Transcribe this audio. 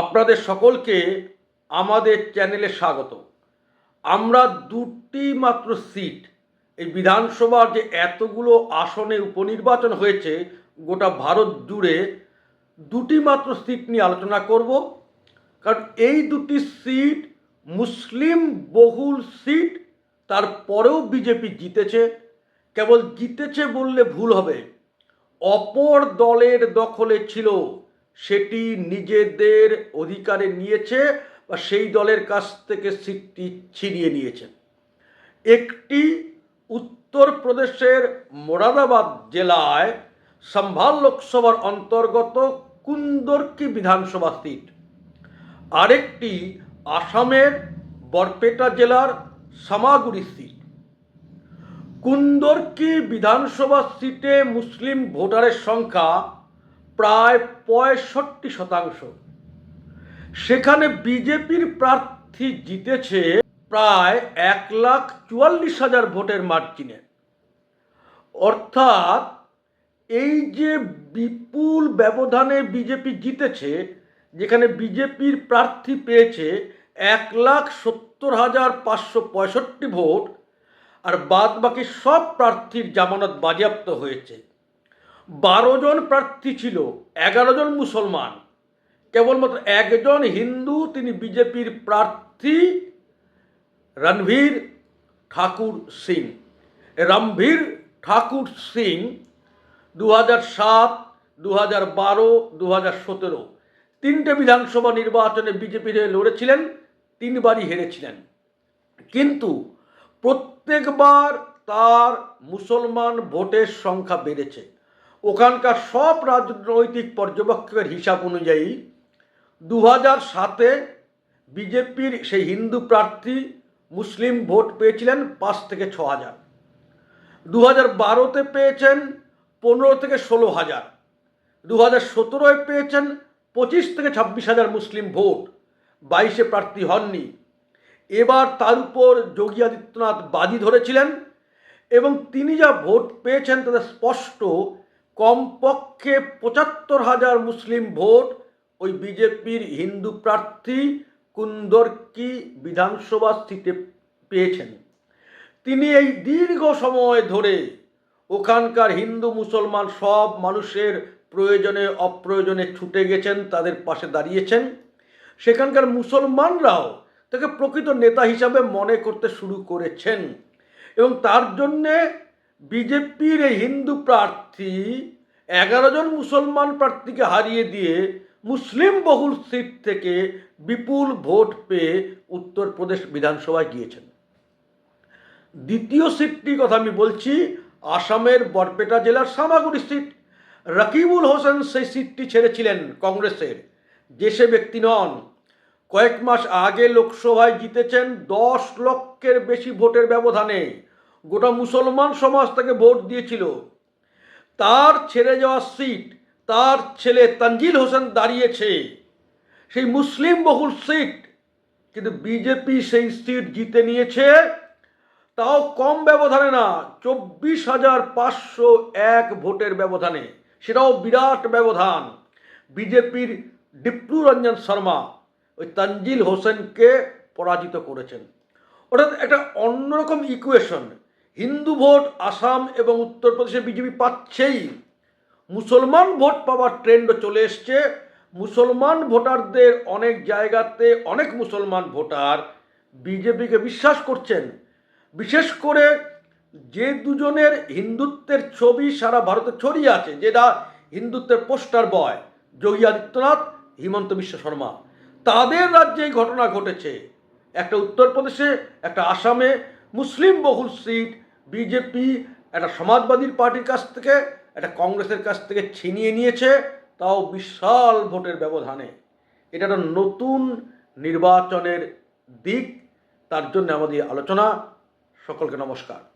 আপনাদের সকলকে আমাদের চ্যানেলে স্বাগত। আমরা দুটি মাত্র সিট। এই বিধানসভার যে এতগুলো আসনে উপনির্বাচন হয়েছে, গোটা ভারত জুড়ে দুটি মাত্র সিট নিয়ে আলোচনা করব। কারণ এই দুটি সিট মুসলিম বহুল সিট, তারপরেও বিজেপি জিতেছে। কেবল জিতেছে বললে ভুল হবে। অপর দলের দখলে ছিল সেটি নিজেদের অধিকারে নিয়েছে বা সেই দলের কাছ থেকে সিটটি ছিনিয়ে নিয়েছে। একটি উত্তরপ্রদেশের মোরাদাবাদ জেলায় সম্ভাল লোকসভার অন্তর্গত কুন্দরকি বিধানসভা সিট। আরেকটি আসামের বরপেটা জেলার সামাগুড়ি সিট। কুন্দরকি বিধানসভা সিটে মুসলিম ভোটারের সংখ্যা প্রায় পঁয়ষট্টি শতাংশ। সেখানে বিজেপির প্রার্থী জিতেছে প্রায় এক লাখ চুয়াল্লিশ হাজার ভোটের মার্জিনে। অর্থাৎ এই যে বিপুল ব্যবধানে বিজেপি জিতেছে, যেখানে বিজেপির প্রার্থী পেয়েছে এক লাখ সত্তর হাজার পাঁচশো পঁয়ষট্টি ভোট, আর বাদ বাকি সব প্রার্থীর জামানত বাজেয়াপ্ত হয়েছে। বারো জন প্রার্থী ছিল, এগারো জন মুসলমান। কেবলমাত্র একজন হিন্দু, তিনি বিজেপির প্রার্থী রণভীর ঠাকুর সিং। রণভীর ঠাকুর সিং দু হাজার সাত দু হাজার বারো দু হাজার সতেরো। তিনটে বিধানসভা নির্বাচনে বিজেপির হয়ে লড়েছিলেন, তিনবারই হেরেছিলেন। কিন্তু প্রত্যেকবার তার মুসলমান ভোটের সংখ্যা বেড়েছে। ওখানকার সব রাজনৈতিক পর্যবেক্ষকের হিসাব অনুযায়ী দু হাজার সাতে বিজেপির সেই হিন্দু প্রার্থী মুসলিম ভোট পেয়েছিলেন পাঁচ থেকে ছ হাজার। দু হাজার বারোতে পেয়েছেন পনেরো থেকে ষোলো হাজার। দু হাজার সতেরোয় পেয়েছেন পঁচিশ থেকে ছাব্বিশ হাজার মুসলিম ভোট। বাইশে প্রার্থী হননি। এবার তার উপর যোগী আদিত্যনাথ বাজি ধরেছিলেন এবং তিনি যা ভোট পেয়েছেন তাতে স্পষ্ট কমপক্ষে পঁচাত্তর হাজার মুসলিম ভোট ওই বিজেপির হিন্দু প্রার্থী কুন্দরকি বিধানসভা সিটে পেয়েছেন। তিনি এই দীর্ঘ সময় ধরে ওখানকার হিন্দু মুসলমান সব মানুষের প্রয়োজনে অপ্রয়োজনে ছুটে গেছেন, তাদের পাশে দাঁড়িয়েছেন। সেখানকার মুসলমানরাও তাকে প্রকৃত নেতা হিসাবে মনে করতে শুরু করেছেন এবং তার জন্যে বিজেপির এই হিন্দু প্রার্থী এগারো জন মুসলমান প্রার্থীকে হারিয়ে দিয়ে মুসলিম বহুল সিট থেকে বিপুল ভোট পেয়ে উত্তরপ্রদেশ বিধানসভায় গিয়েছেন। দ্বিতীয় সিটটির কথা আমি বলছি, আসামের বরপেটা জেলার সামাগুড়ি সিট। রাকিবুল হোসেন সেই সিটটি ছেড়েছিলেন কংগ্রেসের। সে ব্যক্তি নন। কয়েক মাস আগে লোকসভায় জিতেছেন দশ লক্ষের বেশি ভোটের ব্যবধানে। গোটা মুসলমান সমাজ তাকে ভোট দিয়েছিল। তার ছেড়ে যাওয়া সিট, তার ছেলে তানজিল হোসেন দাঁড়িয়েছে। সেই মুসলিম বহুল সিট, কিন্তু বিজেপি সেই সিট জিতে নিয়েছে। তাও কম ব্যবধানে না, চব্বিশ হাজার পাঁচশো এক ভোটের ব্যবধানে। সেটাও বিরাট ব্যবধান। বিজেপির ডিপ্লু রঞ্জন শর্মা ওই তানজিল হোসেনকে পরাজিত করেছেন। অর্থাৎ একটা অন্যরকম ইকুয়েশন হিন্দু ভোট, আসাম এবং উত্তরপ্রদেশে বিজেপি পাচ্ছেই। মুসলমান ভোট পাওয়ার ট্রেন্ডও চলে এসছে। মুসলমান ভোটারদের অনেক জায়গাতে অনেক মুসলমান ভোটার বিজেপিকে বিশ্বাস করছেন। বিশেষ করে যে দুজনের হিন্দুত্বের ছবি সারা ভারতে ছড়িয়ে আছে, যেটা হিন্দুত্বের পোস্টার বয় যোগী আদিত্যনাথ, হিমন্ত বিশ্ব শর্মা। তাদের রাজ্যে এই ঘটনা ঘটেছে। একটা উত্তরপ্রদেশে, একটা আসামে মুসলিম বহুল সিট বিজেপি একটা সমাজবাদীর পার্টির কাছ থেকে, একটা কংগ্রেসের কাছ থেকে ছিনিয়ে নিয়েছে, তাও বিশাল ভোটের ব্যবধানে। এটা একটা নতুন নির্বাচনের দিক, তার জন্য আমাদের আলোচনা। সকলকে নমস্কার।